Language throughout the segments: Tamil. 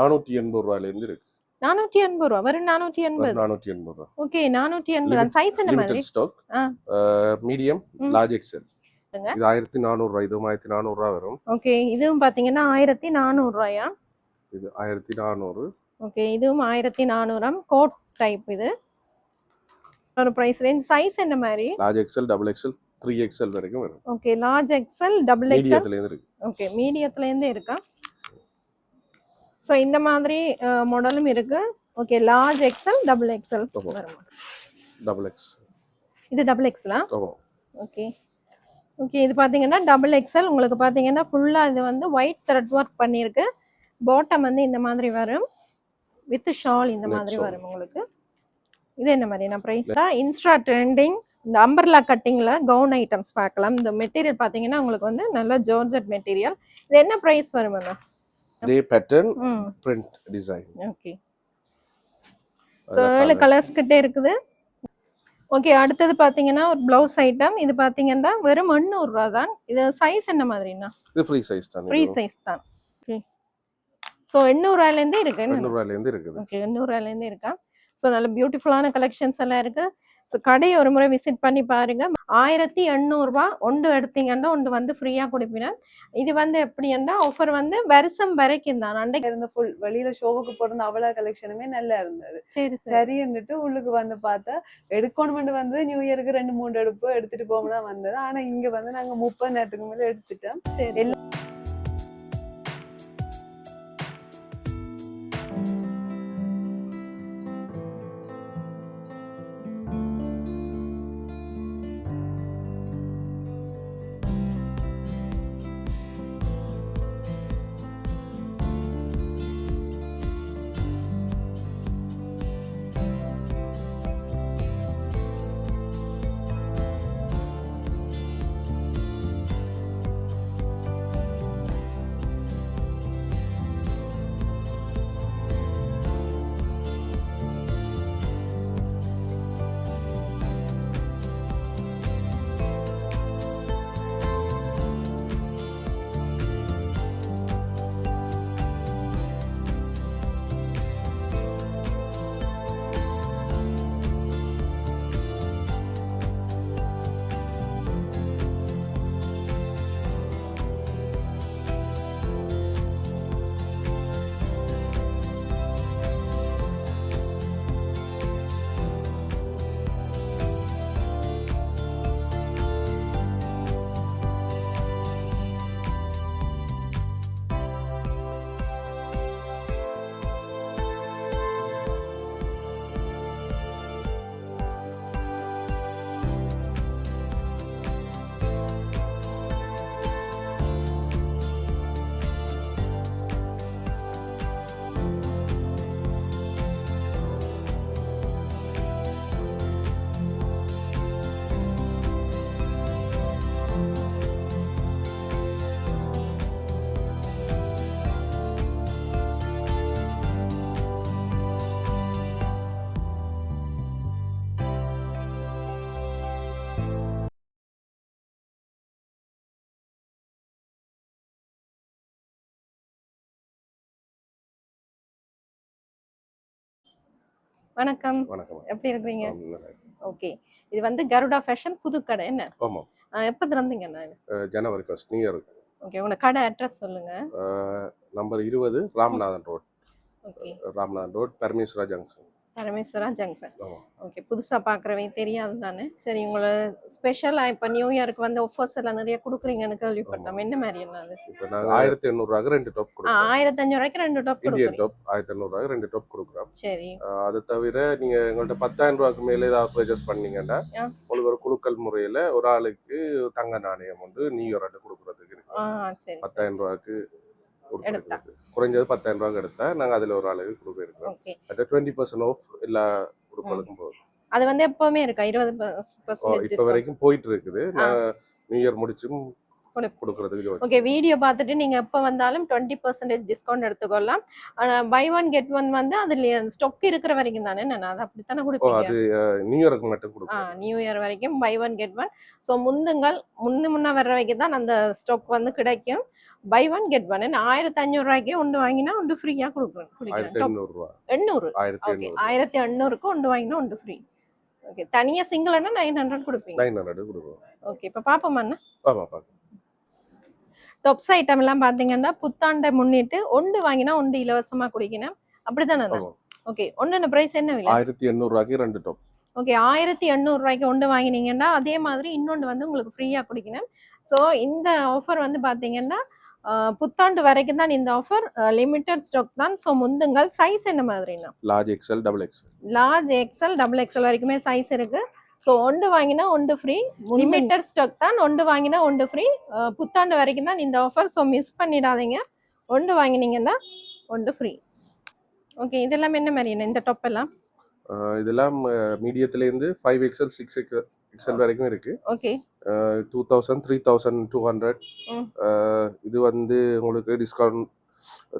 நானூற்றி எண்பது ரூபாயிலேருந்து இருக்கு. நானூற்றி எண்பது ரூபா. வெறும் நானூற்றி எண்பது. நானூற்றி எண்பது ரூபா. ஓகே நானூற்றி எண்பது சைஸ் என்ன மாதிரி? ஸ்டாக். மீடியம். Large XL. இது ஆயிரத்தி நானூறுரூவா இதுவும் ஆயிரத்தி நானூறுரூவா வரும். ஓகே இதுவும் பாத்தீங்கன்னா ஆயிரத்தி நானூறு ரூபாயா? இது ஆயிரத்தி நானூறு. ஓகே இதுவும் ஆயிரத்தி நானூறாம் கோட் டைப் இது. ஒரு ப்ரைஸ் ரேஞ்ச் சைஸ் என்ன மாதிரி? Large XL double XL three XL வரைக்கும் வரும். Okay large XL double XL okay மீடியத்துலேருந்து இருக்கா? ஸோ இந்த மாதிரி மாடலும் இருக்கு. Okay large XL double XL. வரும்? டபுள் எக்ஸ் இது டபுள் எக்ஸலா ஆமாம் ஓகே ஓகே இது பார்த்தீங்கன்னா டபுள் எக்ஸல் உங்களுக்கு பார்த்தீங்கன்னா ஃபுல்லாக இது வந்து ஒயிட் த்ரெட் ஒர்க் பண்ணியிருக்கு. பாட்டம் வந்து இந்த மாதிரி வரும். வித் ஷால் இந்த மாதிரி. வரும் உங்களுக்கு. இது என்ன மாதிரி நான் ப்ரைஸா இன்ஸ்டா ட்ரெண்டிங் இந்த அம்பர்லா கட்டிங்கில் கவுன் ஐட்டம்ஸ் பார்க்கலாம். இந்த மெட்டீரியல் பார்த்தீங்கன்னா உங்களுக்கு வந்து நல்ல ஜோர்ஜட் மெட்டீரியல் இது என்ன ப்ரைஸ் வரும் அண்ணா இதே pattern print design okay so ஏழு கலர்ஸ் கிட்டே இருக்குது. ஓகே அடுத்தது பார்த்தீங்கன்னா ஒரு ப்ளவுஸ் ஐட்டம் இது பார்த்தீங்கன்னா வெறும் எண்ணூறுரூவா தான். இது சைஸ் என்ன மாதிரிண்ணா? இது ஃப்ரீ சைஸ் தான். ஃப்ரீ சைஸ் தான். ஓகே ஸோ எண்ணூறுரூவாயிலேருந்து இருக்கு. என்ன எண்ணூறுவாயிலேருந்து இருக்குது. ஓகே எண்ணூறுரூவாயிலேருந்து இருக்கா? ஸோ நல்ல பியூட்டிஃபுல்லான கலெக்ஷன்ஸ் எல்லாம் இருக்கு. ஸோ கடையை ஒரு முறை விசிட் பண்ணி பாருங்க. ஆயிரத்தி எண்ணூறுரூவா ஒன்று எடுத்தீங்கன்னா ஒன்று வந்து ஃப்ரீயாக கொடுப்பினேன். இது வந்து எப்படின்னா ஆஃபர் வந்து வருஷம் வரைக்கும் தான். அன்றைக்கு இருந்த ஃபுல் வெளியில ஷோவுக்கு போறது அவ்வளவு கலெக்ஷனுமே நல்லா இருந்தது. சரி சரி. சரின்னுட்டு உள்ளுக்கு வந்து பார்த்தா எடுக்கணும்னு வந்து நியூ இயருக்கு ரெண்டு மூணு எடுப்பு எடுத்துட்டு போகணும் வந்தது. ஆனா இங்க வந்து நாங்க முப்பது நேரத்துக்கு மேல எடுத்துட்டோம். சரி. வணக்கம். வணக்கம். எப்படி இருக்கிறீங்க. ஓகே. இது வந்து கருடா ஃபேஷன் புதுக்கடை என்ன? ஆமாம் எப்போ அஹ் January first new year okay உங்களோட கடை அட்ரஸ் சொல்லுங்க. நம்பர் இருபது Ramanathan road okay. Ramanathan road Parameswara junction Parameswara junction. Okay புதுசாக பார்க்குறவங்க தெரியாது தானே சரி உங்களை ஸ்பெஷலாக இப்போ நியூ இயருக்கு வந்து ஆஃபர்ஸ் எல்லாம் நிறைய கொடுக்குறீங்கன்னு கேள்விப்பட்டோம். என்ன மாதிரி என்ன அது? இப்போ நாங்கள் ஆயிரத்தி எண்ணூறுவாக்கு ரெண்டு டாப் கொடுக்குறோம். ஆயிரத்தஞ்சு ரூபாய்க்கு ரெண்டு டாப் இந்தியன் டாப் ஆயிரத்தி எண்ணூறுவாக்கு ரெண்டு டாப் கொடுக்குறோம். சரி. அது தவிர நீங்கள் எங்கள்கிட்ட பத்தாயிரம் ரூபாய்க்கு மேலே ஏதாவது பர்ச்சேஸ் பண்ணீங்கன்னா. உங்களுக்கு ஒரு குழுக்கள் முறையில் ஒரு ஆளுக்கு தங்க நாணயம் வந்து நியூ இயர் கொடுக்குறதுக்கு பத்தாயிரம் ரூபாய்க்கு எடுத்தா. கொடுக்குறது குறைஞ்சது பத்தாயிரம் ரூபாய்க்கு எடுத்தா நாங்கள் அதில் ஒரு ஓகே. அது டுவெண்ட்டி பர்சன்ட் ஆஃப் எல்லா குழுக்களுக்கும் போகுது அது வந்து எப்பவுமே இருக்கா? இருபது இப்போ வரைக்கும் போயிட்டு இருக்குது. நான் நியூ இயர் முடிச்சும். கொடுக்கறதுக்கு ஓகே வீடியோ பார்த்துட்டு நீங்க எப்போ வந்தாலும் டுவெண்ட்டி பர்சன்டேஜ் டிஸ்கவுண்ட் எடுத்துக்கொள்ளலாம். பை ஒன் கெட் ஒன் வந்து அதுல ஸ்டொக் இருக்கிற வரைக்கும் தானே நான் அதை அப்படித்தானே அது நியூ இயருக்கு மட்டும் கொடுப்போம் நியூ இயர் வரைக்கும் buy one get one so முந்துங்கள் முன்னு முன்ன வர்ற வரைக்கும் தான் அந்த ஸ்டாக் வந்து கிடைக்கும். பை ஒன் கெட் ஒன் ஆயிரத்தி அஞ்சூறு ரூபாய்க்கு ஒன்று வாங்கினா ஒன்று ஃப்ரீயா கொடுக்குறேன் எண்ணூறு. ஆயிரத்தி எண்ணூறுக்கு ஒன்று வாங்கினா ஒன்று ஃப்ரீ ஓகே தனியா சிங்கிள்னா நைன் ஹண்ட்ரட் கொடுப்பீங்க. நைன் ஹண்ட்ரட் கொடுப்போம் ஓகே இப்போ பார்ப்போம் அண்ணா? ஆமா பாக்க டொப்ஸ் ஐட்டம் எல்லாம் பாத்தீங்கன்னா புத்தாண்டை முன்னிட்டு ஒன்று வாங்கினா ஒன்று இலவசமா குடிக்கணும். அப்படிதானே ஓகே ஒன்னு பிரைஸ் என்ன விலை? ஆயிரத்தி எண்ணூறு ரூபாய்க்கு ரெண்டு டாப் ஓகே ஆயிரத்தி எண்ணூறு ரூபாய்க்கு ஒன்று வாங்கினீங்கன்னா அதே மாதிரி இன்னொன்று வந்து உங்களுக்கு ஃப்ரீயாக குடிக்கணும். ஸோ இந்த ஆஃபர் வந்து பார்த்தீங்கன்னா புத்தாண்டு வரைக்கும் தான் இந்த ஆஃபர் லிமிட்டட் ஸ்டாக் தான். ஸோ முந்துங்கள். சைஸ் என்ன மாதிரினா large XL double XL large XL double XL வரைக்குமே சைஸ் இருக்கு. ஸோ ஒன்று வாங்கினா ஒன்று ஃப்ரீ லிமிட்டட் ஸ்டாக் தான். ஒன்று வாங்கினா ஒன்று ஃப்ரீ புத்தாண்டு வரைக்கும் தான் இந்த ஆஃபர் ஸோ மிஸ் பண்ணிடாதீங்க. ஒன்று வாங்கினீங்கன்னா ஒன்று ஃப்ரீ ஓகே இதெல்லாம் என்ன மாதிரியான இந்த டாப் எல்லாம்? இதெல்லாம் மீடியத்துல இருந்து ஃபைவ் எக்ஸல் சிக்ஸ் எக்ஸல் வரைக்கும் இருக்கு. Okay two thousand three thousand two hundred. இது வந்து உங்களுக்கு discount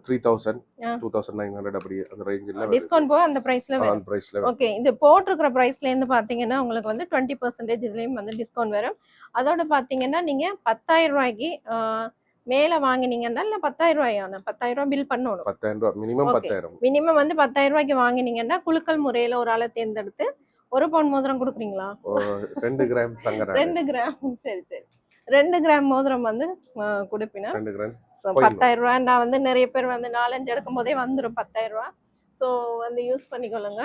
three thousand. Two thousand nine hundred அப்படி அந்த ரேஞ்சில் டிஸ்கவுண்ட் போக அந்த ப்ரைஸில் அந்த ப்ரைஸில் ஓகே இது போட்டிருக்கிற ப்ரைஸ்லேருந்து பார்த்தீங்கன்னா உங்களுக்கு வந்து டுவெண்ட்டி பர்சன்டேஜ் இதுலேயும் வந்து டிஸ்கவுண்ட் வரும். அதோட பார்த்தீங்கன்னா நீங்கள் பத்தாயிரம் ரூபாய்க்கு மேலே வாங்கினீங்கன்னா இல்லை பத்தாயிரம் ரூபாயான பத்தாயிரம் ரூபாய் பில் பண்ணணும். பத்தாயிரம் ரூபா மினிமம். பத்தாயிரம். மினிமம் வந்து பத்தாயிரம் ரூபாய்க்கு வாங்கினீங்கன்னா குலுக்கல் முறையில் ஒரு ஆளை தேர்ந்தெடுத்து ஒரு பவுன் மோதிரம் கொடுக்குறீங்களா? ரெண்டு கிராம் ரெண்டு கிராம் சரி சரி. ரெண்டு கிராம் மோதிரம் வந்து கொடுப்பினா. பத்தாயிரம் ரூபா நான் வந்து நிறைய பேர் வந்து நாலஞ்சு எடுக்கும் போதே வந்துடும் பத்தாயிரம் ரூபா. ஸோ வந்து யூஸ் பண்ணிக்கொள்ளுங்க.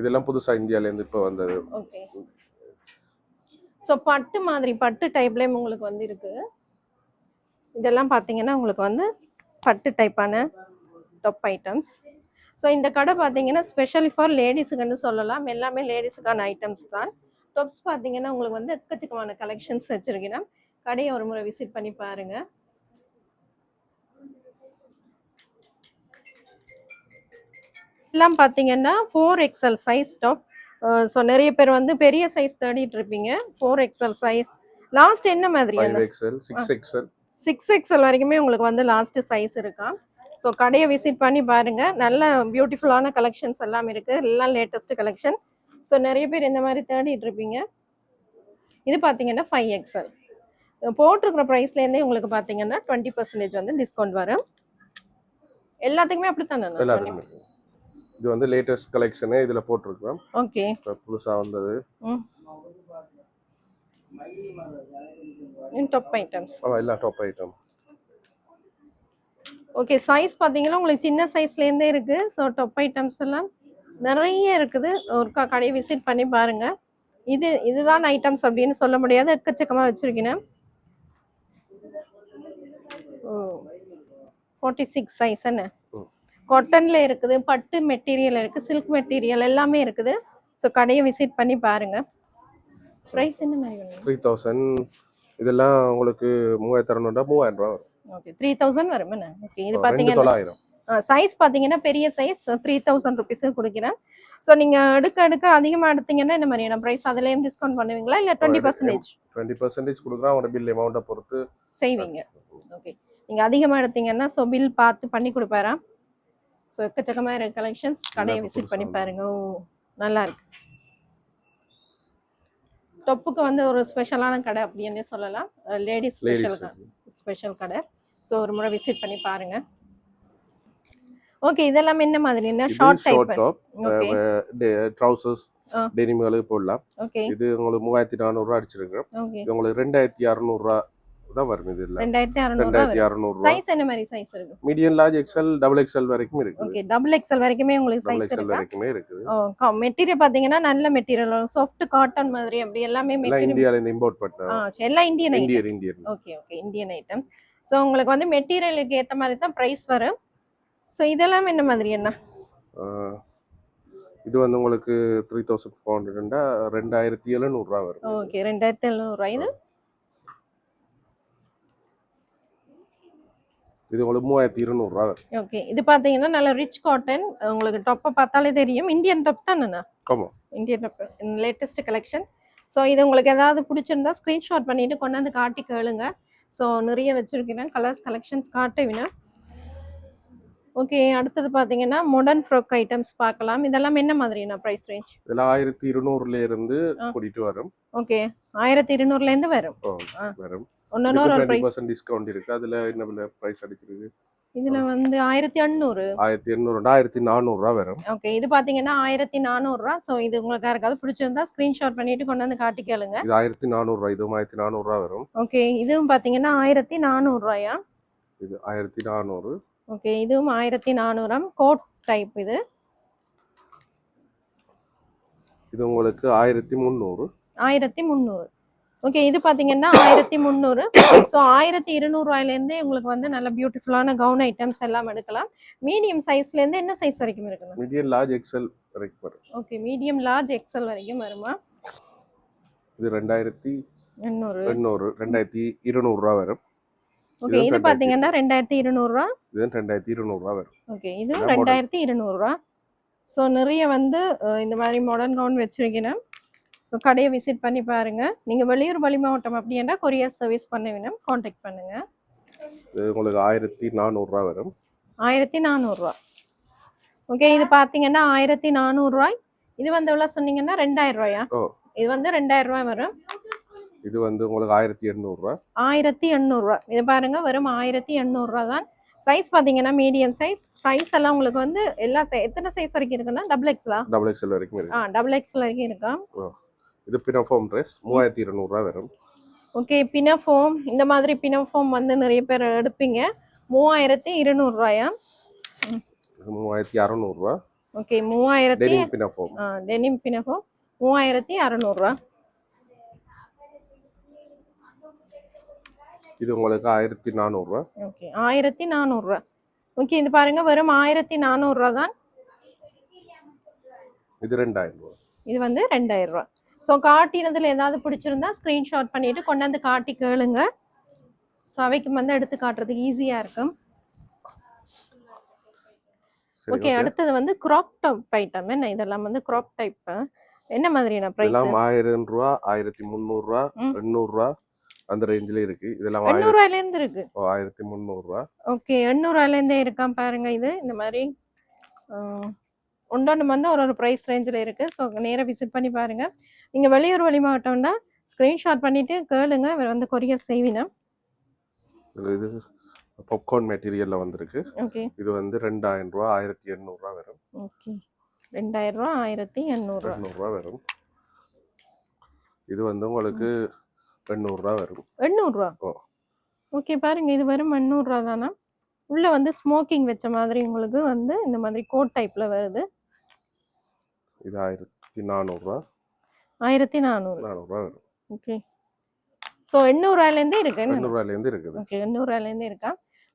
இதெல்லாம் புதுசா இந்தியால இருந்து இப்போ வந்தது. ஓகே ஸோ பட்டு மாதிரி பட்டு டைப்லேயும் உங்களுக்கு வந்து இருக்கு. இதெல்லாம் பார்த்தீங்கன்னா உங்களுக்கு வந்து பட்டு டைப்பான டாப் ஐட்டம்ஸ் ஸோ இந்த கடை பார்த்தீங்கன்னா ஸ்பெஷலி ஃபார் லேடிஸுக்குன்னு சொல்லலாம். எல்லாமே லேடிஸுக்கான ஐட்டம்ஸ் தான். டாப்ஸ் பார்த்தீங்கன்னா உங்களுக்கு வந்து எக்கச்சக்கமான கலெக்ஷன்ஸ் வச்சிருக்கேன். கடையை ஒரு முறை விசிட் பண்ணி பாருங்க. எல்லாம் பார்த்தீங்கன்னா four XL size top so நிறைய பேர் வந்து பெரிய சைஸ் தேடிட்டு இருப்பீங்க. ஃபோர் எக்ஸல் சைஸ் லாஸ்ட் என்ன XL six XL six XL வரைக்குமே உங்களுக்கு வந்து லாஸ்ட் சைஸ் இருக்கா. ஸோ கடையை விசிட் பண்ணி பாருங்க. நல்ல பியூட்டிஃபுல்லான கலெக்ஷன்ஸ் எல்லாம் இருக்கு. எல்லாம் லேட்டஸ்ட் கலெக்ஷன் ஸோ நிறைய பேர் இந்த மாதிரி தேடிட்டு இருப்பீங்க. இது பார்த்தீங்கன்னா ஃபைவ் எக்ஸல் போட்டிருக்கிற ப்ரைஸ்லேருந்தே உங்களுக்கு பார்த்தீங்கன்னா டுவெண்ட்டி பர்சன்டேஜ் வந்து டிஸ்கவுண்ட் வரும். எல்லாத்துக்குமே அப்படித்தானே எல்லாத்துக்குமே. இது வந்து லேட்டஸ்ட் கலெக்ஷனு இதுல போட்டிருக்கோம் ஓகே இப்போ புதுசா வந்தது. டாப் ஐட்டம்ஸ் ஆமா எல்லாம் டாப் ஐட்டம் ஓகே சைஸ் பார்த்தீங்கன்னா உங்களுக்கு சின்ன சைஸ்லேருந்தே இருக்கு. ஸோ டாப் ஐட்டம்ஸ் எல்லாம் நிறைய இருக்குது. ஒரு கடையை விசிட் பண்ணி பாருங்க. இது இதுதான் ஐட்டம்ஸ் அப்படின்னு சொல்ல முடியாது. எக்கச்சக்கமாக வச்சிருக்கேன். ஃபார்ட்டி சிக்ஸ் சைஸ் என்ன. காட்டன்ல இருக்குது பட்டு மெட்டீரியல் இருக்கு சில்க் மெட்டீரியல் எல்லாமே இருக்குது. ஸோ கடையை விசிட் பண்ணி பாருங்க. ப்ரைஸ் என்ன மாதிரி த்ரீ தௌசண்ட் இதெல்லாம் உங்களுக்கு மூவாயிரத்தி அறநூறுவா மூவாயிரம் ரூபா வரும். ஓகே த்ரீ தௌசண்ட் வரும் ஓகே இது பார்த்தீங்கன்னா சைஸ் பார்த்தீங்கன்னா பெரிய சைஸ் த்ரீ தௌசண்ட் ருபீஸுக்கு கொடுக்குறேன். ஸோ நீங்கள் எடுக்க எடுக்க அதிகமாக எடுத்தீங்கன்னா இந்த மாதிரியான ப்ரைஸ் அதுலேயும் டிஸ்கவுண்ட் பண்ணுவீங்களா? இல்லை டுவெண்ட்டி பர்சன்டேஜ் டுவெண்ட்டி பர்சன்டேஜ் கொடுக்குறோம் அவங்களோட பில் அமௌண்ட்டை பொறுத்து செய்வீங்க. ஓகே நீங்கள் அதிகமாக எடுத்தீங்கன்னா ஸோ பில் பார்த்து பண்ணி கொடுப்பாரா? ஸோ எக்கச்சக்கமாக இருக்க கலெக்ஷன்ஸ் கடையை விசிட் பண்ணி. பாருங்க. ஓ நல்லா இருக்கு. டொப்புக்கு வந்து ஒரு ஸ்பெஷலான கடை அப்படின்னு சொல்லலாம். லேடிஸ் ஸ்பெஷல் ஸ்பெஷல் கடை. ஸோ ஒரு முறை விசிட் பண்ணி பாருங்க. ஓகே இதெல்லாம் என்ன மாதிரி? என்ன ஷார்ட் ஷார்ட் டைப் ஆ. டெனிம்களுக்கு போடலாம். ஓகே இது உங்களுக்கு மூவாயிரத்தி நானூறுரூவா அடிச்சிருக்கிறோம். ஓகே இது உங்களுக்கு ரெண்டாயிரத்தி அறநூறுவா தான் வரும் இது இல்லை ரெண்டாயிரத்தி அறநூறுவா சைஸ் என்ன மாதிரி சைஸ் இருக்கு? Medium large XL double XL வரைக்கும் இருக்குது. ஓகே டபுள் எக்ஸ்எல் வரைக்குமே உங்களுக்கு சைஸ் இருக்கா? வரைக்குமே இருக்குது. ஓ மெட்டீரியல் பாத்தீங்கன்னா நல்ல மெட்டீரியல் சாஃப்ட் காட்டன் மாதிரி அப்படி எல்லாமே மெட்டீரியல் இந்தியால இருந்து இம்போர்ட் பண்ண எல்லாம் இந்தியன் ஐட்டம் இந்தியர் இந்தியர் okay okay Indian item so உங்களுக்கு வந்து மெட்டீரியலுக்கு ஏத்த மாதிரி தான் ப்ரைஸ் வரும். ஸோ இதெல்லாம் என்ன மாதிரி என்ன இது வந்து உங்களுக்கு த்ரீ தௌசண்ட் ஃபோர் ஹண்ட்ரட்னா ரெண்டாயிரத்தி எழுநூறுவா வரும். ஓகே ரெண்டாயிரத்தி எழுநூறுவா. இது? இது உங்களுக்கு மூவாயிரத்தி இருநூறுவா வரும். ஓகே இது பாத்தீங்கன்னா நல்ல ரிச் காட்டன் உங்களுக்கு டொப்பை பார்த்தாலே தெரியும். இந்தியன் டொப் தானே ஆமா. Indian top latest collection so இது உங்களுக்கு ஏதாவது பிடிச்சிருந்தா ஸ்க்ரீன்ஷாட் பண்ணிட்டு கொண்டாந்து காட்டி கேளுங்க. ஸோ நிறைய வச்சிருக்கிறேன். Colours collections காட்டுவினா. ஓகே அடுத்தது பார்த்தீங்கன்னா மாடர்ன் ஃப்ராக் ஐட்டம்ஸ் பார்க்கலாம். இதெல்லாம் என்ன மாதிரியான ப்ரைஸ் ரேஞ்ச் இதெல்லாம் ஆயிரத்தி இருநூறுல இருந்து. கூட்டிட்டு வரும். ஓகே ஆயிரத்தி இருநூறுலேருந்து வரும். ஓ, ஆ. வரும். ஒரு டுவெண்ட்டி ப்ரைஸ் டிஸ்கவுண்ட் இருக்கு. அதுல என்ன பிரைஸ் அடிச்சிருக்கு? இதில் வந்து ஆயிரத்தி எண்ணூறு. ஆயிரத்தி எண்ணூறு ஆயிரத்தி நானூறுரூவா வரும். ஓகே இது பார்த்தீங்கன்னா ஆயிரத்தி நானூறுரூவா ஸோ இது உங்களுக்கு யாருக்காவது பிடிச்சிருந்தா ஸ்க்ரீன்ஷாட் பண்ணிட்டு கொண்டு வந்து காட்டி கேளுங்க. இது ஆயிரத்தி நானூறுரூவா இதுவும் ஆயிரத்தி நானூறுரூவா வரும். ஓகே இதுவும் பார்த்தீங்கன்னா ஆயிரத்தி நானூறுரூவாயா இது ஆயிரத்தி நானூறு. ஓகே இதுவும் ஆயிரத்தி நானூறாம் கோட் டைப் இது. இது உங்களுக்கு ஆயிரத்தி முந்நூறு ஆயிரத்தி முந்நூறு ஓகே இது பார்த்தீங்கன்னா ஆயிரத்தி முந்நூறு ஸோ ஆயிரத்தி இருநூறுவாயிலேருந்தே உங்களுக்கு வந்து நல்ல பியூட்டிஃபுல்லான கவுன் ஐட்டம்ஸ் எல்லாம் எடுக்கலாம். மீடியம் சைஸ்லேருந்து என்ன சைஸ் வரைக்கும் இருக்குங்க? மீடியம் லார்ஜ் எக்ஸல் வரைக்கும் வரும். ஓகே மீடியம் லார்ஜ் எக்ஸல் வரைக்கும் வருமா? இது ரெண்டாயிரத்தி எண்ணூறு. எண்ணூறு ரெண்டாயிரத்தி இருநூறுவா வரும். ஓகே இது இது ரெண்டாயிரத்தி- இருநூறுவா? இது ரெண்டாயிரத்தி இருநூறுவா வரும். Okay model. ரெண்டாயிரத்தி இருநூறுவா. ஸோ நிறைய வந்து இந்த மாதிரி மாடர்ன் கவுன் வச்சிருக்கேன் ஸோ கடையை விசிட் பண்ணி பாருங்க. நீங்கள் வெளியூர் வழி மாவட்டம் அப்படின்னா கொரியர் சர்வீஸ் பண்ண வேணும். காண்டாக்ட் பண்ணுங்க. இது உங்களுக்கு ஆயிரத்தி நானூறுரூவா வரும். ஆயிரத்தி நானூறுரூவா ஓகே இது பார்த்தீங்கன்னா ஆயிரத்தி நானூறுரூவாய் இது வந்து எவ்வளோ சொன்னீங்கன்னா ரெண்டாயிரம் ரூபாயா. இது வந்து ரெண்டாயிரம் ரூபாய் வரும். இது வந்து உங்களுக்கு ஆயிரத்தி எண்ணூறுரூவா ஆயிரத்தி எண்ணூறுரூவா இது பாருங்க வெறும் ஆயிரத்தி எண்ணூறுரூவா தான். சைஸ் பார்த்தீங்கன்னா மீடியம் சைஸ் சைஸ் எல்லாம் உங்களுக்கு வந்து எல்லா எத்தனை சைஸ் வரைக்கும் இருக்குன்னா டபுள் எக்ஸ்லா டபுள் எக்ஸல் வரைக்கும் இருக்கு. ஆ டபுள் எக்ஸ்எல் வரைக்கும் இருக்கா? இது பினஃபார்ம் ட்ரெஸ் மூவாயிரத்தி இருநூறுவா வரும். ஓகே பினஃபோம் இந்த மாதிரி பினஃபோம் வந்து நிறைய பேர் எடுப்பீங்க. மூவாயிரத்தி இருநூறுவாயா? மூவாயிரத்தி அறநூறுவா. ஓகே மூவாயிரத்தி டெனிம் பினஃபார்ம் டெனிம் பினஃபோம் மூவாயிரத்தி அறநூறுவா. இது உங்களுக்கு ஆயிரத்தி நானூறுரூவா ஓகே ஆயிரத்தி நானூறுரூவா ஓகே இது பாருங்க வெறும் ஆயிரத்தி நானூறுரூவா தான். இது ரெண்டாயிரம் ரூபா. இது வந்து ரெண்டாயிரம் ரூபா. ஸோ காட்டினதுல ஏதாவது பிடிச்சிருந்தா ஸ்க்ரீன்ஷாட் பண்ணிட்டு கொண்டாந்து காட்டி கேளுங்க. ஸோ அவைக்கு வந்து எடுத்து காட்டுறதுக்கு ஈஸியா இருக்கும். ஓகே அடுத்தது வந்து கிராப் டாப் ஐட்டம் என்ன இதெல்லாம் வந்து கிராப் டைப் என்ன மாதிரியான ப்ரைஸ் இதெல்லாம் ஆயிரம் ரூபா ஆயிரத்தி முந்நூறுரூவா. எண்ணூறுரூவா அந்த ரேஞ்சில இருக்கு. இதெல்லாம் எண்ணூறுவாயில இருந்து இருக்கு. ஆயிரத்தி முந்நூறுரூவா ஓகே எண்ணூறுவாயில இருந்தே இருக்கான் பாருங்க இது. இந்த மாதிரி ஒன்றொன்று வந்து ஒரு ஒரு ப்ரைஸ் ரேஞ்சில் இருக்கு. ஸோ நேராக விசிட் பண்ணி பாருங்க. நீங்க வெளியூர் வழி மாவட்டம்னா ஸ்க்ரீன்ஷாட் பண்ணிட்டு கேளுங்க. இவர் வந்து கொரியர் செய்வினா. இது இது பாப்கார்ன் மெட்டீரியல்ல வந்திருக்கு. ஓகே. இது வந்து ரெண்டாயிரம் ரூபா ஆயிரத்தி எண்ணூறுரூவா வரும். ஓகே. ரெண்டாயிரம் ரூபா ஆயிரத்தி எண்ணூறுரூவா எண்ணூறுரூவா வரும். இது வந்து உங்களுக்கு எண்ணூறுரூவா வரும். எண்ணூறுரூவா ஓ. ஓகே பாருங்க. இது வெறும் எண்ணூறுரூவா தானா? உள்ள வந்து ஸ்மோக்கிங் வச்ச மாதிரி உங்களுக்கு வந்து இந்த மாதிரி கோட் டைப்ல வருது. இது ஆயிரத்தி நானூறுரூவா? ஆயிரத்தி நானூறு. நானூறுரூவா வரும். ஓகே. ஸோ எண்ணூறுவாயிலேருந்தே இருக்கு? எண்ணூறுரூவாயிலேருந்து இருக்குது. ஓகே எண்ணூறுவாயிலேருந்தே இருக்கா?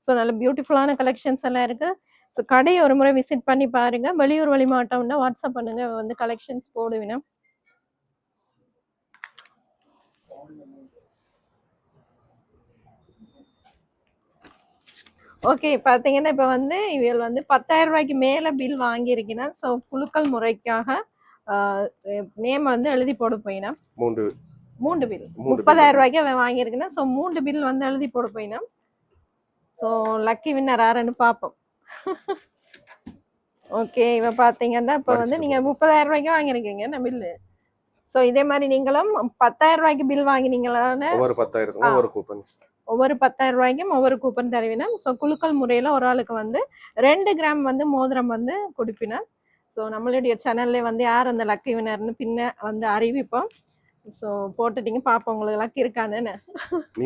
ஸோ நல்ல பியூட்டிஃபுல்லான கலெக்ஷன்ஸ் எல்லாம் இருக்கு. ஸோ கடையை ஒரு முறை விசிட் பண்ணி பாருங்க. வெளியூர் வழி மாவட்டம்னா வாட்ஸ்அப் பண்ணுங்க. வந்து கலெக்ஷன்ஸ் போடுவினா. ஓகே பார்த்தீங்கன்னா இப்போ வந்து இவள் வந்து பத்தாயிரம் ரூபாய்க்கு மேலே பில் வாங்கியிருக்கீங்கன்னா ஸோ குலுக்கல் முறைக்காக நேம் வந்து எழுதி போட போயினா. மூன்று. மூன்று பில். முப்பதாயிரம் ரூபாய்க்கு அவன் வாங்கியிருக்குன்னா ஸோ மூன்று பில் வந்து எழுதி போட போயினா. ஸோ லக்கி வின்னர் யாருன்னு பார்ப்போம் ஓகே இவ பார்த்தீங்கன்னா இப்போ வந்து படிச்சுட்டு நீங்க முப்பதாயிரம் ரூபாய்க்கு வாங்கியிருக்கீங்க என்ன பில்லு ஸோ இதே மாதிரி நீங்களும் பத்தாயிரம் ரூபாய்க்கு பில் வாங்கினீங்களான்னு ஒவ்வொரு பத்தாயிரத்துக்கும் ஆ. ஒவ்வொரு கூப்பன் ஒவ்வொரு பத்தாயிரம் ரூபாய்க்கும் ஒவ்வொரு கூப்பன் தருவினா ஸோ குலுக்கல் முறையில் ஒரு ஆளுக்கு வந்து ரெண்டு கிராம் வந்து மோதிரம் வந்து கொடுப்பினா ஸோ நம்மளுடைய சேனல்ல வந்து யார் அந்த லக்கி வினர்னு பின்ன வந்து அறிவிப்போம். ஸோ போட்டுட்டீங்க. பார்ப்போம் உங்களுக்கு லக்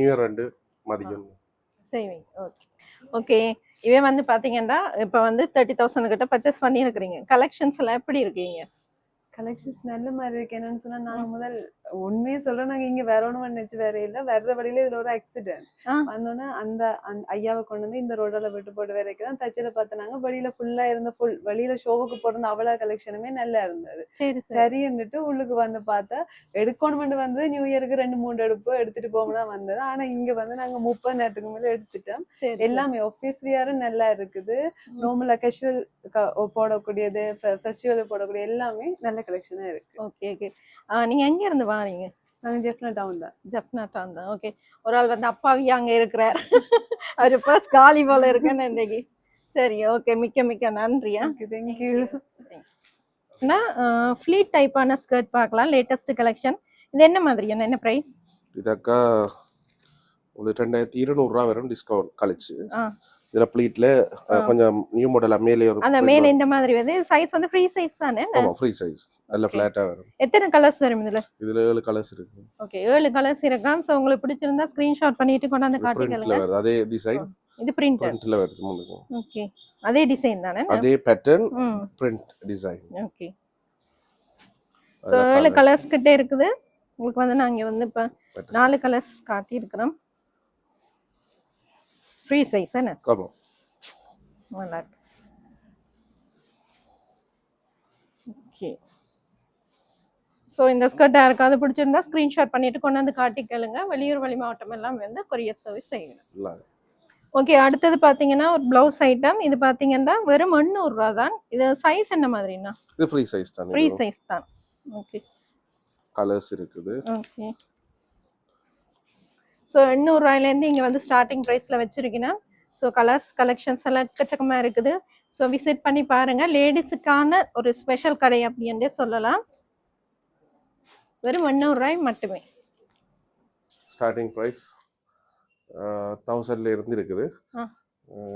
இயர் ரெண்டு மதியம் செய்வீங்க ஓகே ஓகே இவன் வந்து பார்த்தீங்கன்னா இப்போ வந்து தேர்ட்டி தௌசண்ட் கிட்ட பர்ச்சேஸ் பண்ணியிருக்கிறீங்க. கலெக்ஷன்ஸ் எல்லாம் எப்படி இருக்கீங்க? கலெக்ஷன்ஸ் நல்ல மாதிரி இருக்கு. என்னன்னு சொன்னா நாங்க முதல் உண்மையே சொல்றோம் நாங்க இங்க வரணும்னு நினைச்சு வேற இல்ல. வர்ற வழியில இதுல ஒரு ஆக்சிடென்ட். வந்தோடனே அந்த அந்த ஐயாவை கொண்டு வந்து இந்த ரோடால விட்டு போட்டு வரைக்கும் தான் தச்சில பார்த்தாங்க வெளியில ஃபுல்லா இருந்த ஃபுல் வெளியில ஷோவுக்கு போட்டிருந்த அவ்வளவு கலெக்ஷனுமே நல்லா இருந்தது. சரி சரி. சரின்னுட்டு உள்ளுக்கு வந்து பார்த்தா எடுக்கணும்னு வந்து நியூ இயருக்கு ரெண்டு மூணு எடுப்பு எடுத்துட்டு போகலாம் வந்தது. ஆனா இங்க வந்து நாங்க முப்பது நேரத்துக்கு மேல எடுத்துட்டோம். எல்லாமே ஆஃபீஸ் வியரும் நல்லா இருக்குது. நார்மலா கேஷுவல் போடக்கூடியது ஃபெஸ்டிவல் போடக்கூடிய எல்லாமே நல்ல கலெக்ஷனா இருக்கு. ஓகே ஓகே நீங்க எங்க இருந்து வாரீங்க? நாங்க ஜெஃப்னா டவுன் தான். ஜப்னா தான். ஓகே ஒரு ஆள் வந்து அப்பாவி அங்க இருக்கிறார். அவர் பர்ஸ் காலி போல இருக்குன்னு இன்னைக்கு. சரி ஓகே மிக்க மிக்க நன்றியா தேங்க்யூ ஃப்ளீட் டைப்பான ஸ்கர்ட் பார்க்கலாம். லேட்டஸ்ட் கலெக்ஷன் இது என்ன மாதிரி? என்ன என்ன ப்ரைஸ் இதக்கா உங்களுக்கு ரெண்டாயிரத்தி இருநூறுவா வரும் டிஸ்கவுண்ட் கழிச்சு. ஆ. இதுல ப்ளீட்ல. கொஞ்சம் நியூ மாடல் மேலே ஒரு அந்த மேல இந்த மாதிரி வந்து சைஸ் வந்து ஃப்ரீ சைஸ் தானே? ஆமா ஃப்ரீ சைஸ் நல்ல. ஃபிளாட்டா வரும். எத்தனை கலர்ஸ் வரும் இதுல? இதுல ஏழு கலர்ஸ் இருக்கு. ஓகே ஏழு கலர்ஸ் இருக்காம் ஸோ உங்களுக்கு பிடிச்சிருந்தா ஸ்கிரீன்ஷாட் பண்ணிட்டு கொண்டாந்து வருது. அதே டிசைன் இது பிரிண்டர் பிரிண்ட்ல வருது முன்னுக்கு. ஓகே அதே டிசைன் தானே? அதே pattern print design okay so ஏழு கலர்ஸ் கிட்ட இருக்குது. உங்களுக்கு வந்து நாங்க வந்து இப்போ நாலு கலர்ஸ் காட்டியிருக்கிறோம். ஃப்ரீ சைஸ் என்ன ஆமா நல்லா இருக்கு ஓகே ஸோ இந்த ஸ்கர்ட் யாருக்காவது பிடிச்சிருந்தா ஸ்க்ரீன்ஷாட் பண்ணிட்டு கொண்டாந்து காட்டிக்கலுங்க வெளியூர் வெளி மாவட்டம் எல்லாம் வந்து கொரியர் சர்வீஸ் செய்யணும். ஓகே அடுத்தது பார்த்தீங்கன்னா ஒரு ப்ளவுஸ் ஐட்டம் இது பார்த்தீங்கன்னா வெறும் எண்ணூறுரூவா தான். இது சைஸ் என்ன மாதிரின்னா? இது ஃப்ரீ சைஸ் தான் ஃப்ரீ சைஸ் தான். ஓகே கலர்ஸ் இருக்குது. ஓகே ஸோ எண்ணூறுரூவாயிலேருந்து இங்கே வந்து ஸ்டார்டிங் ப்ரைஸில் வச்சுருக்கீங்கன்னா ஸோ கலர்ஸ் கலெக்ஷன்ஸ் எல்லாம் எக்கச்சக்கமாக இருக்குது. ஸோ விசிட் பண்ணி பாருங்கள் லேடிஸுக்கான ஒரு ஸ்பெஷல் கடை அப்படின்றே சொல்லலாம். வெறும் எண்ணூறுரூவாய் மட்டுமே. ஸ்டார்டிங் ப்ரைஸ் தௌசண்ட்ல இருந்து இருக்குது.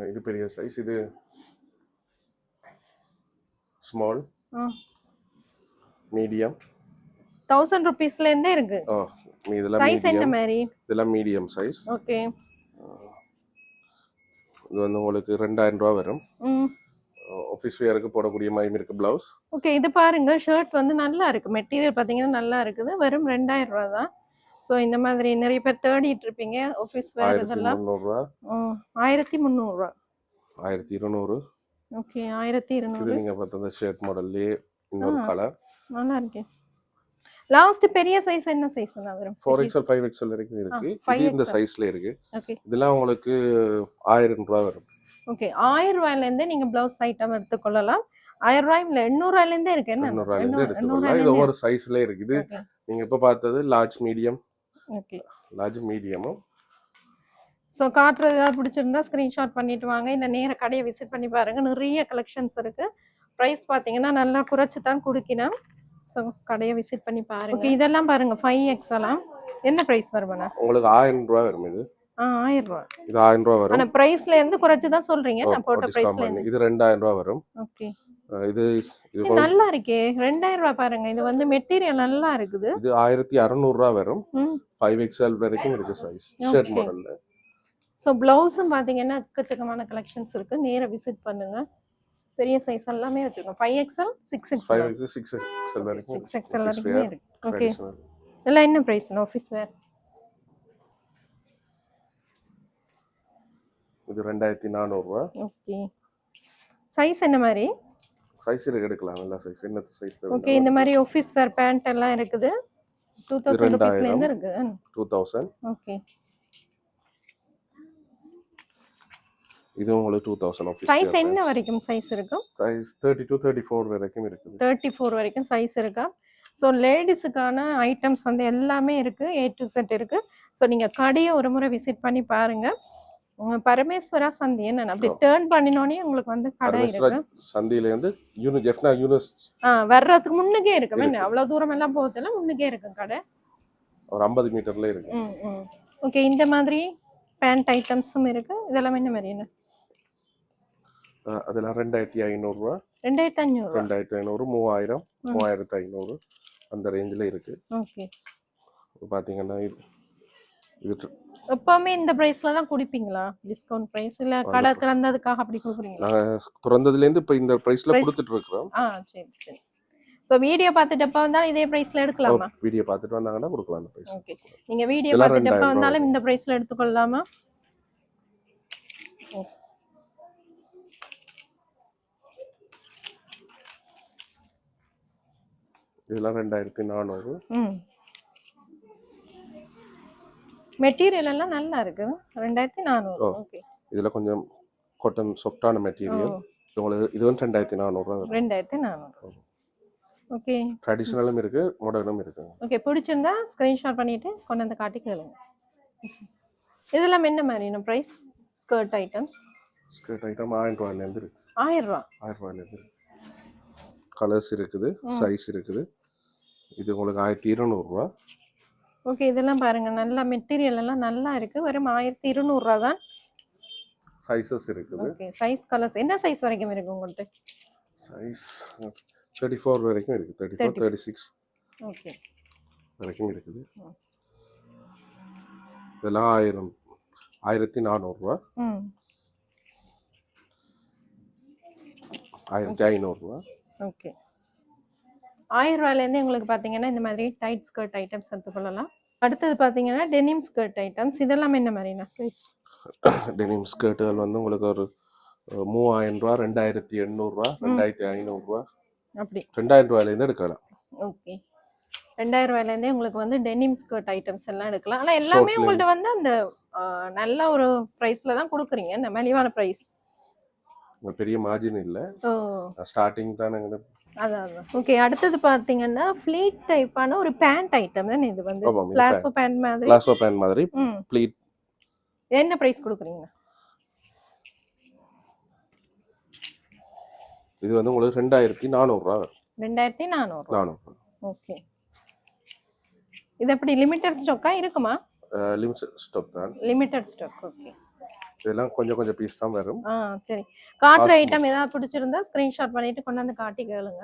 இது பெரிய சைஸ் இது ஸ்மால் மீடியம் தௌசண்ட் ருபீஸ்லேருந்தே இருக்கு. இதெல்லாம் சைஸ் என்ன மாதிரி இதெல்லாம் மீடியம் சைஸ் ஓகே இது வந்து உங்களுக்கு ரெண்டாயிரம் ரூபா வரும். ஆஃபீஸ் வேருக்கு போடக்கூடிய மாதிரி இருக்கு பிளவுஸ் ஓகே இது பாருங்க ஷர்ட் வந்து நல்லா இருக்கு. மெட்டீரியல் பார்த்தீங்கன்னா நல்லா இருக்குது. வெறும் ரெண்டாயிரம் ரூபா தான். ஸோ இந்த மாதிரி நிறைய பேர் தேடிட்டு இருப்பீங்க. ஆஃபீஸ் வேர் இதெல்லாம். ஆயிரத்தி முந்நூறுரூவா ஆயிரத்தி இருநூறு. ஓகே ஆயிரத்தி இருநூறு. நீங்க பார்த்த ஷர்ட் மாடல்லே இன்னொரு. கலர் நல்லா இருக்கு. லாஸ்ட் பெரிய சைஸ் என்ன சைஸ் தான் வரும்? ஃபோர் எக்ஸ்எல் ஃபைவ் எக்ஸ்எல் வரைக்கும் இருக்கு. 5 இது இந்த. சைஸ்ல இருக்கு. ஓகே இதெல்லாம் உங்களுக்கு ஆயிரம் ரூபா வரும். ஓகே ஆயிரம் ரூபாயிலேருந்தே நீங்க பிளவுஸ் ஐட்டம் எடுத்துக்கொள்ளலாம். ஆயிரம் ரூபாய் இல்ல எண்ணூறு ரூபாயிலேருந்தே இருக்கு என்ன? எண்ணூறு ரூபாயில இருந்து எடுத்துக்கலாம் இது ஒவ்வொரு சைஸ்ல இருக்குது நீங்க இப்ப பார்த்தது லார்ஜ் மீடியம் ஓகே லார்ஜ் மீடியமும் ஸோ காட்டுறது ஏதாவது பிடிச்சிருந்தா ஸ்க்ரீன்ஷாட் பண்ணிட்டு வாங்க. இல்லை நேர கடையை விசிட் பண்ணி பாருங்க. நிறைய கலெக்ஷன்ஸ் இருக்கு. ப்ரைஸ் பார்த்தீங்கன்னா நல்லா குறைச்சி தான் கொடுக்கணும் ஸோ கடையை விசிட் பண்ணி பாருங்க. ஓகே இதெல்லாம் பாருங்க ஃபைவ் எக்ஸ் எல்லாம். என்ன ப்ரைஸ் வருமாண்ணா உங்களுக்கு ஆயிரம் ரூபா வரும் இது. ஆ ஆயிரம் ரூபா இது ஆயிரம் ரூபா வரும். ஆனா ப்ரைஸ்ல இருந்து குறைச்சி தான் சொல்றீங்க. நான் போட்ட ப்ரைஸ்ல இது ரெண்டாயிரம் ரூபா வரும். ஓகே இது இது நல்லா இருக்கே. ரெண்டாயிரம் ரூபாய் பாருங்க. இது வந்து மெட்டீரியல் நல்லா இருக்குது. இது ஆயிரத்தி அறுநூறு ரூபா வரும். ம். ஃபைவ் எக்ஸ்எல் வரைக்கும் இருக்கு சைஸ் ஷர்ட். மாடல்ல ஸோ ப்ளவுஸும் பார்த்தீங்கன்னா எக்கச்சக்கமான கலெக்ஷன்ஸ் இருக்கு. நேர விசிட் பண்ணுங்க. பெரிய சைஸ் எல்லாமே வச்சிருக்கோம். Five XL six five XL X six XL வரைக்கும் சிக்ஸ் எக்ஸ்எல் வரைக்குமே இருக்கு. ஓகே. இதெல்லாம் என்ன ப்ரைஸ் ஆஃபீஸ் வேர் இது ரெண்டாயிரத்தி நானூறு ரூபா ஓகே சைஸ் என்ன மாதிரி? சைஸ் இருக்கு எடுக்கலாம். எல்லா சைஸ் என்ன சைஸ் ஓகே இந்த மாதிரி ஆஃபீஸ் வேர் பேண்ட் எல்லாம் இருக்குது. டூ தௌசண்ட் ருபீஸ்லேருந்து இருக்கு. டூ தௌசண்ட் ஓகே இது உங்களுக்கு டூ தௌசண்ட் சைஸ் என்ன வரைக்கும் சைஸ் இருக்கும்? Size thirty two thirty four வரைக்கும் இருக்குது. தேர்ட்டி ஃபோர் வரைக்கும் சைஸ் இருக்கா? ஸோ லேடிஸுக்கான ஐட்டம்ஸ் வந்து எல்லாமே இருக்கு. ஏ டு செட் இருக்கு. ஸோ நீங்க கடையை ஒரு முறை விசிட் பண்ணி பாருங்க. உங்க பரமேஸ்வரா சந்தி என்ன அப்படி. டேர்ன் பண்ணினோடனே உங்களுக்கு வந்து கடை இருக்கு. சந்தியில இருந்து யூனி ஜெஃப்னா யூனிஸ். ஆ வர்றதுக்கு முன்னுக்கே இருக்கு என்ன. அவ்வளவு தூரம் எல்லாம் போகல முன்னுக்கே இருக்கு கடை? ஒரு ஐம்பது மீட்டர்ல இருக்கு. ஓகே இந்த மாதிரி பேண்ட் ஐட்டம்ஸும் இருக்கு. இதெல்லாம் என்ன மாதிரி என்ன? அதெல்லாம் ரெண்டாயிரத்தி ஐநூறுரூவா ரெண்டாயிரத்தி அஞ்சூறு ரெண்டாயிரத்தி ஐநூறு மூவாயிரம். மூவாயிரத்தி ஐநூறு அந்த ரேஞ்சில் இருக்கு ஓகே இப்ப பாத்தீங்கன்னா இது இது எப்பவுமே இந்த பிரைஸ்ல தான் குடிப்பீங்களா டிஸ்கவுண்ட் பிரைஸ் இல்ல கடை திறந்ததுக்காக அப்படி கொடுக்குறீங்களா நாங்க திறந்ததுலேருந்து இப்போ இந்த ப்ரைஸ்ல கொடுத்துட்டு இருக்கிறோம் ஆ சரி சரி ஸோ வீடியோ பார்த்துட்டு எப்போ வந்தாலும் இதே ப்ரைஸ்ல எடுக்கலாமா வீடியோ பார்த்துட்டு வந்தாங்கன்னா கொடுக்கலாம் அந்த ப்ரைஸ் ஓகே நீங்க வீடியோ இதெல்லாம் பார்த்துட்டு எப்போ 2000 வந்தாலும் இந்த ப்ரைஸ்ல எடுத்துக்கொள்ளலாமா இதெல்லாம் ரெண்டாயிரத்தி நானூறு. மெட்டீரியல் எல்லாம் நல்லா இருக்கு. ரெண்டாயிரத்தி நானூறு. ஓகே. இதுல கொஞ்சம் காட்டன் சாஃப்டான மெட்டீரியல் உங்களுக்கு இது வந்து ரெண்டாயிரத்தி வரும். ரெண்டாயிரத்தி நானூறு. ஓகே. ட்ரெடிஷ்னலும் இருக்கு மாடர்னும் இருக்குங்க ஓகே பிடிச்சிருந்தா ஸ்க்ரீன்ஷாட் பண்ணிட்டு கொண்டு வந்து காட்டி கேளுங்க. இதெல்லாம் என்ன மாதிரியான price skirt items skirt item ஆயிரம் ரூபாயிலேருந்து இருக்கு. ஆயிரம் ரூபா. ஆயிரம் ரூபாயிலேருந்து இருக்கு. கலர்ஸ் இருக்குது. சைஸ் இருக்குது. இது உங்களுக்கு ஆயிரத்தி இருநூறுவா. ஓகே இதெல்லாம் பாருங்க. நல்லா மெட்டீரியல் எல்லாம் நல்லா இருக்கு. வெறும் ஆயிரத்தி இருநூறுவா தான். சைஸஸ் இருக்குது. ஓகே சைஸ் கலர்ஸ் என்ன சைஸ் வரைக்கும் இருக்கு உங்கள்கிட்ட சைஸ் தேர்ட்டி ஃபோர் வரைக்கும் இருக்குது thirty four 34. Thirty six okay. வரைக்கும் இருக்குது. இதெல்லாம் ஆயிரம் ஆயிரத்தி நானூறுரூவா ஆயிரத்தி ஐநூறுரூவா ஓகே. ஆயிரம் ரூபாயிலேருந்து உங்களுக்கு பார்த்தீங்கன்னா இந்த மாதிரி டைட் ஸ்கர்ட் ஐட்டம்ஸ் எடுத்துக்கொள்ளலாம் அடுத்தது பார்த்தீங்கன்னா டெனிம் ஸ்கர்ட் ஐட்டம்ஸ் இதெல்லாம் என்ன மாதிரினா ப்ரைஸ் டெனிம் ஸ்கர்ட்டுகள் வந்து உங்களுக்கு ஒரு மூவாயிரம் ரூபா ரெண்டாயிரத்தி எண்ணூறுரூவா ரெண்டாயிரத்தி ஐநூறுரூவா அப்படி. ரெண்டாயிரம் ரூபாயிலேருந்து எடுக்கலாம். ஓகே. ரெண்டாயிரம் ரூபாயிலேருந்தே உங்களுக்கு வந்து டெனிம் ஸ்கர்ட் ஐட்டம்ஸ் எல்லாம் எடுக்கலாம். ஆனால் எல்லாமே உங்கள்ட்ட வந்து அந்த நல்ல ஒரு ப்ரைஸில் தான் கொடுக்குறீங்க. இந்த மலிவான ப்ரைஸ் பெரிய மார்ஜின் இல்லை. ஸ்டார்டிங் தானே அதான் ஓகே அடுத்தது பார்த்தீங்கன்னா ஃப்ளீட் டைப்பான ஒரு பேண்ட் ஐட்டம் தானே இது வந்து? பிளாசோ பேண்ட் மாதிரி? கிளாஸோ பேன் மாதிரி ம். ப்ளீட் என்ன ப்ரைஸ் கொடுக்குறீங்க? இது வந்து உங்களுக்கு ரெண்டாயிரத்தி நானூறுரூவா ரெண்டாயிரத்தி நானூறு. நானூறு. ஓகே இது எப்படி லிமிட்டட் ஸ்டாக்கா இருக்குமா? லிமிடெட் ஸ்டாக் தான். லிமிட்டட் ஸ்டாக் ஓகே இதெல்லாம் கொஞ்சம் கொஞ்சம் பீஸ் தான் வரும். ஆ சரி. காட்டுற ஐட்டம் ஏதாவது பிடிச்சிருந்தா ஸ்க்ரீன்ஷாட் பண்ணிட்டு கொண்டாந்து காட்டி கேளுங்க.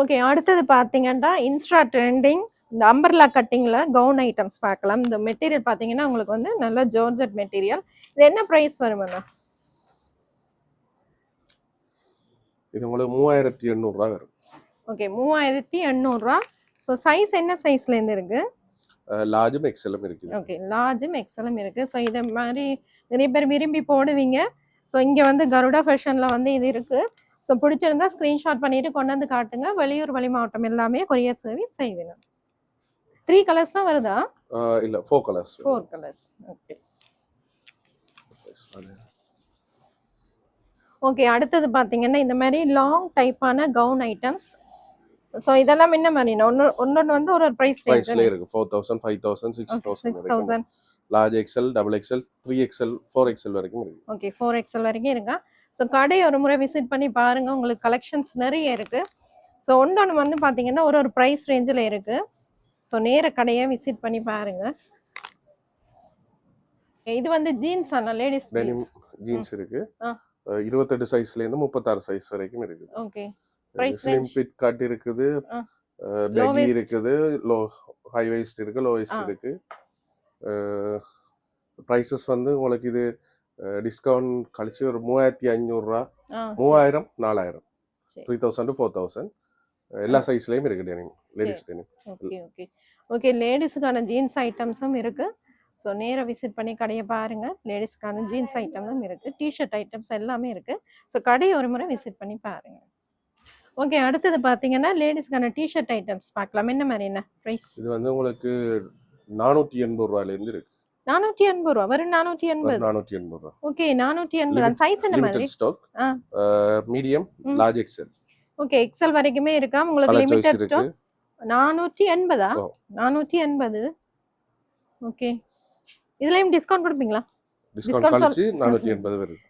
ஓகே அடுத்தது பார்த்தீங்கன்னா இன்ஸ்டா ட்ரெண்டிங் இந்த அம்பர்லா கட்டிங்கில் கவுன் ஐட்டம்ஸ் பார்க்கலாம். இந்த மெட்டீரியல் பார்த்தீங்கன்னா உங்களுக்கு வந்து நல்ல ஜோர்ஜட் மெட்டீரியல் இது என்ன ப்ரைஸ் வரும் அண்ணா? இது உங்களுக்கு மூவாயிரத்தி எண்ணூறுரூவா வரும். ஓகே மூவாயிரத்தி எண்ணூறுரூவா ஸோ சைஸ் என்ன சைஸ்லேருந்து இருக்கு? லார்ஜும் எக்ஸலும் இருக்குது. ஓகே லார்ஜும் எக்ஸலும் இருக்கு. ஸோ இதை மாதிரி நிறைய பேர் விரும்பி போடுவீங்க. ஸோ இங்கே வந்து கருடா ஃபேஷனில் வந்து இது இருக்கு. ஸோ பிடிச்சிருந்தா ஸ்க்ரீன்ஷாட் பண்ணிட்டு கொண்டு வந்து காட்டுங்க. வெளியூர் வெளி மாவட்டம் எல்லாமே கொரியர் சர்வீஸ் செய்வேன் த்ரீ கலர்ஸ் தான் வருதா? இல்ல four colours four colours okay okay அடுத்தது பார்த்தீங்கன்னா இந்த மாதிரி லாங் டைப்பான கவுன் ஐட்டம்ஸ் ஸோ இதெல்லாம் என்ன மாதிரி? ஒன்று ஒன்னொன்று வந்து ஒரு ப்ரைஸ் ப்ரைஸ்ல ரேஞ்ச் இருக்கு. Four thousand five thousand six thousand six thousand large XL double XL three XL four XL வரைக்கும் இருக்கு. ஓகே ஃபோர் எக்ஸல் வரைக்கும் இருக்கா? ஸோ கடை ஒரு முறை விசிட் பண்ணி பாருங்க. உங்களுக்கு கலெக்ஷன்ஸ் நிறைய இருக்கு. ஸோ ஒன்றொன்று வந்து பார்த்தீங்கன்னா ஒரு ஒரு ப்ரைஸ் ரேஞ்சில் இருக்கு. ஸோ நேர கடையை விசிட் பண்ணி பாருங்க. இது வந்து ஜீன்ஸ் ஆனா லேடிஸ் டெனிம் ஜீன்ஸ் இருக்கு. இருபத்தெட்டு சைஸ்ல இருந்து முப்பத்தாறு சைஸ் வரைக்கும் இருக்குது. Okay slim? ஃபிட் கட் இருக்குது. பெகி? இருக்குது. லோ ஹை வெஸ்ட் இருக்கு லோ வெஸ்ட் ஆ. இருக்கு. ப்ரைஸஸ் வந்து உங்களுக்கு இது டிஸ்கவுண்ட் கழிச்சு ஒரு மூவாயிரத்தி ஐநூறுரூவா. மூவாயிரம் நாலாயிரம். Three thousand to four thousand எல்லா சைஸ்லயும் இருக்கு denim ladies denim okay okay. Okay லேடிஸுக்கான jeans ஐட்டம்ஸும் இருக்கு. ஸோ நேராக விசிட் பண்ணி கடையை பாருங்க. லேடிஸ்க்கான ஜீன்ஸ் ஐட்டமும் இருக்கு. டிஷர்ட் ஐட்டம்ஸ் எல்லாமே இருக்கு. ஸோ கடையை ஒரு முறை விசிட் பண்ணி பாருங்க. ஓகே அடுத்தது பார்த்தீங்கன்னா லேடிஸ்க்கான டிஷர்ட் ஐட்டம்ஸ் பார்க்கலாம். என்ன மாதிரி என்ன ப்ரைஸ் இது வந்து உங்களுக்கு நானூற்றி எண்பது ரூபாயிலேருந்து இருக்கு. நானூற்றி எண்பது ரூபா. வெறும் நானூற்றி எண்பது. நானூற்றி எண்பது ரூபா. ஓகே நானூற்றி எண்பது. சைஸ் என்ன மாதிரி? Stock. Medium. Large XL okay XL வரைக்குமே இருக்கா? உங்களுக்கு லிமிடெட் ஸ்டாக் நானூற்றி எண்பதா. நானூற்றி எண்பது. ஓகே. இதுலயும் டிஸ்கவுண்ட் கொடுப்பீங்களா? டிஸ்கவுண்ட் கழிச்சு நானூற்றி எண்பது வருது.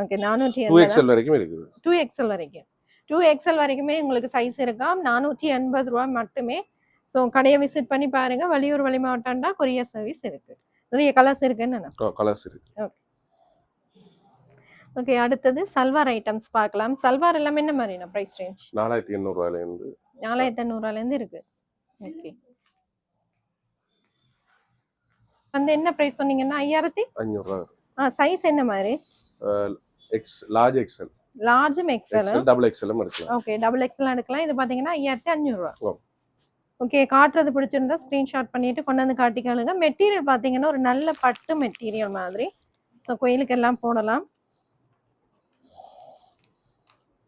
ஓகே நானூற்றி டூ எக்ஸல் வரைக்கும் இருக்குது. டூ எக்ஸல் வரைக்கும். டூ எக்ஸல் வரைக்குமே உங்களுக்கு சைஸ் இருக்கா? நானூற்றி எண்பது ரூபா மட்டுமே ஸோ கடையை விசிட் பண்ணி பாருங்க. வெளியூர் வெளி மாவட்டம்டா கொரியர் சர்வீஸ் இருக்கு. நிறைய கலர்ஸ் இருக்குன்னு கலர்ஸ் இருக்கு. ஓகே அடுத்தது சல்வார் ஐட்டம்ஸ் பார்க்கலாம். சல்வார் எல்லாமே என்ன மாதிரினா ப்ரைஸ் ரேஞ்ச் நாலாயிரத்தி எண்ணூறுவாயிலேருந்து நாலாயிரத்தி ஐநூறுவாலேருந்து இருக்கு. ஓகே வந்து என்ன ப்ரைஸ் சொன்னீங்கன்னா ஐயாயிரத்தி? அஞ்சூறுரூவா ஆ சைஸ் என்ன மாதிரி? எக்ஸ் லார்ஜ் எக்ஸல் லார்ஜும் எக்ஸல் எக்ஸல் டபுள் எக்ஸலும் இருக்கலாம் ஓகே டபுள் எக்ஸ்எல் எடுக்கலாம். இது பார்த்தீங்கன்னா ஐயாயிரத்தி அஞ்சூறுரூவா. ஓகே காட்டுறது பிடிச்சிருந்தா ஸ்க்ரீன்ஷாட் பண்ணிட்டு கொண்டு வந்து காட்டிக்காளுங்க. மெட்டீரியல் பார்த்தீங்கன்னா ஒரு நல்ல பட்டு மெட்டீரியல் மாதிரி. ஸோ கோயிலுக்கு எல்லாம் போடலாம்.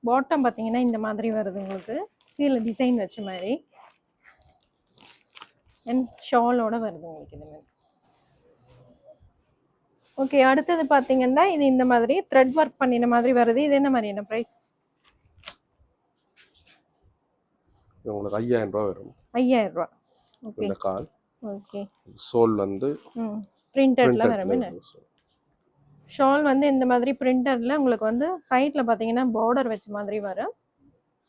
பாட்டம் பார்த்தீங்கன்னா இந்த மாதிரி வருது உங்களுக்கு. கீழே டிசைன் வச்ச மாதிரி. அண்ட் ஷாலோட வருது உங்களுக்கு இந்த மாதிரி. ஓகே அடுத்தது பார்த்தீங்கன்னா இது இந்த மாதிரி த்ரெட் ஒர்க் பண்ணின மாதிரி வருது. இது என்ன மாதிரியான ப்ரைஸ் இது உங்களுக்கு ஐயாயிரம் ரூபா வரும். ஐயாயிரம் ரூபா. ஓகே. இந்த கால். ஓகே. சோல் வந்து ம். பிரிண்டட்ல வரும் ஷால் வந்து இந்த மாதிரி பிரிண்டட்ல உங்களுக்கு வந்து சைட்ல பாத்தீங்கன்னா பார்டர் வச்ச மாதிரி வரும்.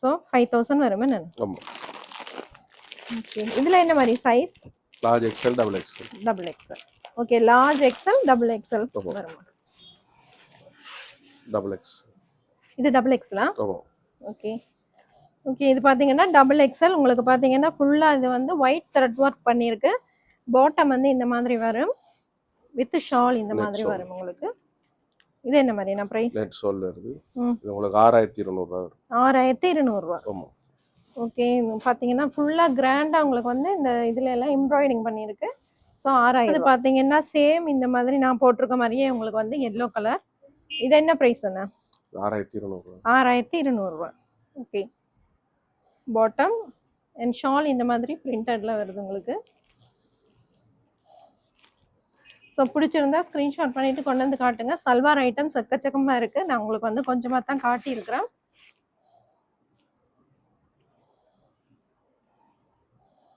ஸோ ஃபைவ் தௌசண்ட் வரும் ஆமா. ஓகே இதுல என்ன மாதிரி size large XL double XL double XL okay large XL double XL. வரும். டபுள் எக்ஸ் இது டபுள் எக்ஸ்லா ஓகே ஓகே இது பார்த்தீங்கன்னா டபுள் எக்ஸ்எல் உங்களுக்கு பார்த்தீங்கன்னா ஃபுல்லாக இது வந்து ஒயிட் த்ரெட் ஒர்க் பண்ணியிருக்கு. பாட்டம் வந்து இந்த மாதிரி வரும். வித் ஷால் இந்த மாதிரி. வரும் உங்களுக்கு. இது என்ன மாதிரி நான் ப்ரைஸ் நெட் சோல் வருது ம். இது உங்களுக்கு ஆறாயிரத்தி இருநூறுவா வரும். ஆறாயிரத்தி இருநூறுவா ஓகே பார்த்தீங்கன்னா ஃபுல்லாக கிராண்டாக உங்களுக்கு வந்து இந்த இதுல எல்லாம் எம்ப்ராய்டிங் பண்ணியிருக்கு. ஸோ ஆறாயிரம் இது பார்த்தீங்கன்னா சேம் இந்த மாதிரி நான் போட்டிருக்க மாதிரியே உங்களுக்கு வந்து எல்லோ கலர் இது என்ன ப்ரைஸ் என்ன ஆறாயிரத்தி இருநூறுவா ஆறாயிரத்தி இருநூறுவா ஓகே பாட்டம் அண்ட் ஷால் இந்த மாதிரி பிரிண்டட்ல வருது உங்களுக்கு. ஸோ பிடிச்சிருந்தா ஸ்க்ரீன்ஷாட் பண்ணிட்டு கொண்டு வந்து காட்டுங்க. சல்வார் ஐட்டம்ஸ் எக்கச்சக்கமாக இருக்கு. நான் உங்களுக்கு வந்து கொஞ்சமாக தான் காட்டியிருக்கிறேன்.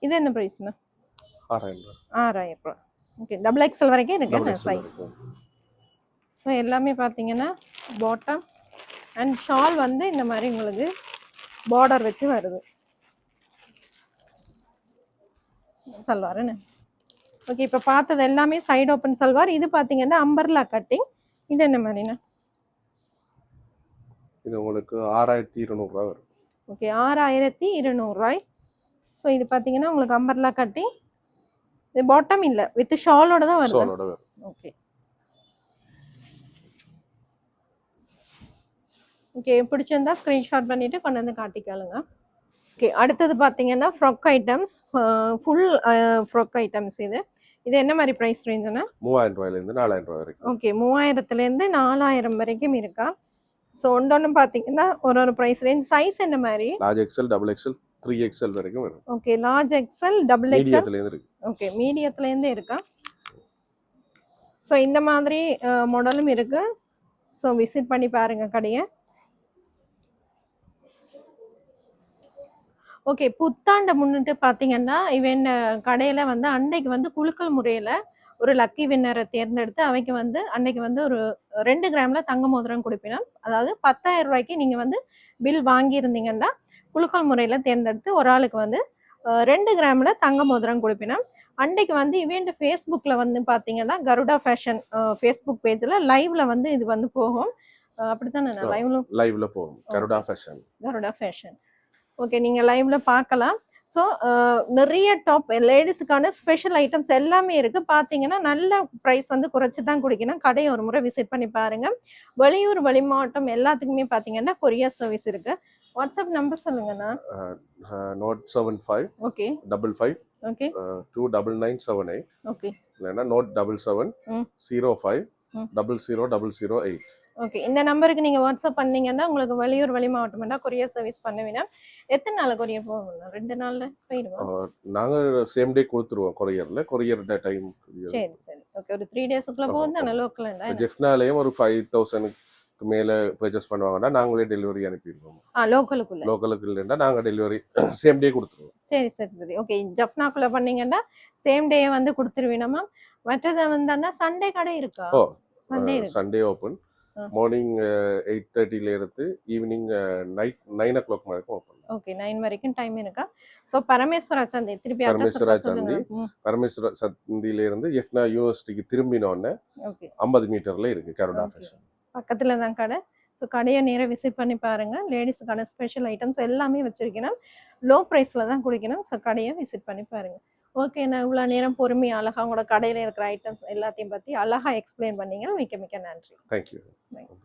இது என்ன ப்ரைஸ்ண்ணா ஆறாயிரம் ஆறாயிரம் ரூபா. ஓகே டபுள் எக்ஸ்எல் வரைக்கும் இருக்கு எக்ஸல் சைஸ் ஸோ எல்லாமே பார்த்தீங்கன்னா பாட்டம் அண்ட் ஷால் வந்து இந்த மாதிரி உங்களுக்கு பார்டர் வச்சு வருது. சல்வார் என்ன? ஓகே இப்போ பார்த்தது எல்லாமே சைடு ஓப்பன் சல்வார். இது பார்த்தீங்கன்னா அம்பர்லா கட்டிங் இது என்ன மாதிரிண்ணா? இது உங்களுக்கு ஆறாயிரத்தி இருநூறுவா வரும். ஓகே ஆறாயிரத்தி இருநூறுவாய் ஸோ இது பார்த்தீங்கன்னா உங்களுக்கு அம்பர்லா கட்டிங் இது பாட்டம் இல்லை வித் ஷாலோட தான் வருது? ஓகே ஓகே பிடிச்சிருந்தா ஸ்க்ரீன்ஷாட் பண்ணிட்டு கொண்டு வந்து காட்டிக்கலுங்க ஓகே அடுத்தது பார்த்தீங்கன்னா frock items full frock items இது. இது என்ன மாதிரி ப்ரைஸ் ரேஞ்சுனா மூவாயிரம் ரூபாயிலேருந்து நாலாயிரம் ரூபாய் வரைக்கும். ஓகே மூவாயிரத்துலேருந்து நாலாயிரம் வரைக்கும் இருக்கா? ஸோ ஒன்று பார்த்தீங்கன்னா ஒரு ஒரு ப்ரைஸ் ரேஞ்ச் சைஸ் என்ன மாதிரி? Large XL double XL three XL வரைக்கும் வரும். Okay large XL double XL இருக்கு. ஓகே மீடியத்துலேருந்தே இருக்கா? ஸோ இந்த மாதிரி மாடலும் இருக்கு. ஸோ விசிட் பண்ணி பாருங்க கடையை. ஓகே புத்தாண்டை முன்னிட்டு பார்த்தீங்கன்னா இவன் கடையில் வந்து அன்னைக்கு வந்து குலுக்கல் முறையில் ஒரு லக்கி வின்னரை தேர்ந்தெடுத்து அவைக்கு வந்து அன்னைக்கு வந்து ஒரு ரெண்டு கிராம்ல தங்க மோதிரம் கொடுப்பினோம். அதாவது பத்தாயிரம் ரூபாய்க்கு நீங்கள் வந்து பில் வாங்கியிருந்தீங்கன்னா குலுக்கல் முறையில் தேர்ந்தெடுத்து ஒரு ஆளுக்கு வந்து ரெண்டு கிராம்ல தங்க மோதிரம் கொடுப்பினோம். அன்னைக்கு வந்து இவெண்ட் ஃபேஸ்புக்கில் வந்து பார்த்தீங்கன்னா கருடா ஃபேஷன் ஃபேஸ்புக் பேஜில் லைவ்ல வந்து இது வந்து போகும். அப்படித்தானே. லைவ்ல லைவ்ல போகும். Garuda fashion Garuda fashion okay நீங்கள் லைவ்ல பார்க்கலாம். ஸோ நிறைய டாப் லேடிஸுக்கான ஸ்பெஷல் ஐட்டம்ஸ் எல்லாமே இருக்கு. பார்த்தீங்கன்னா நல்ல ப்ரைஸ் வந்து குறைச்சி தான் குடிக்கணும். கடையை ஒரு முறை விசிட் பண்ணி பாருங்க. வெளியூர் வெளிமாவட்டம் எல்லாத்துக்குமே பார்த்தீங்கன்னா கொரியர் சர்வீஸ் இருக்கு. வாட்ஸ்அப் நம்பர் சொல்லுங்கண்ணா. Note seven five okay double five okay two double nine seven eight okay இல்லைன்னா note double seven hmm. Zero five. Double zero double zero eight. Okay இந்த நம்பருக்கு நீங்க வாட்ஸ்அப் பண்ணீங்கன்னா உங்களுக்கு வெளியூர் வெளி மாவட்டம் கொரியர் சர்வீஸ் பண்ணுவீங்க. எத்தனை நாள் கொரியர் போகும் ரெண்டு நாள்ல போயிடுவோம் நாங்கள் சேம் டே கொடுத்துருவோம் கொரியரில். கொரியர் டைம் சரி சரி. ஓகே ஒரு த்ரீ டேஸ்க்குள்ள ஆமா. லோக்கல் ஜெஃப்னாலேயும் ஒரு ஃபைவ் தௌசண்ட்க்கு மேலே பர்ச்சேஸ் பண்ணுவாங்கன்னா நாங்களே டெலிவரி அனுப்பிடுவோம். ஆ லோக்கலுக்குள்ள லோக்கலுக்கு இல்லைன்னா நாங்கள் டெலிவரி சேம் டே கொடுத்துருவோம். சரி சரி சரி. ஓகே ஜப்னாக்குள்ள பண்ணீங்கன்னா சேம் டே வந்து கொடுத்துருவீனமா மற்றது வந்தா சண்டே கடை இருக்கா? Oh, Sunday open. Morning eight தேர்ட்டில இருந்து evening night nine o'clock வரைக்கும் ஓப்பன் ஓகே நைன் வரைக்கும் டைம் இருக்கா? ஸோ பரமேஸ்வரா சந்தை திருப்பி பரமேஸ்வரா ம், பரமேஸ்வர சந்தியில இருந்து எஃப்னா யூனிவர்சிட்டிக்கு திரும்பினோடனே ஓகே ஐம்பது மீட்டர்ல இருக்கு கருடா. ஃபேஷன் பக்கத்துல தான் கடை. ஸோ கடையை நேராக விசிட் பண்ணி பாருங்க. லேடிஸுக்கான ஸ்பெஷல் ஐட்டம்ஸ் எல்லாமே வச்சிருக்கணும். லோ ப்ரைஸில் தான் குடிக்கணும். ஸோ கடையை விசிட் பண்ணி பாருங்க. ஓகேண்ணா இவ்வளோ நேரம் பொறுமையாக அழகாக உங்களோட கடையில் இருக்கிற ஐட்டம்ஸ் எல்லாத்தையும் பற்றி அழகாக எக்ஸ்பிளைன் பண்ணீங்க. மிக்க மிக்க நன்றி. Thank you thank you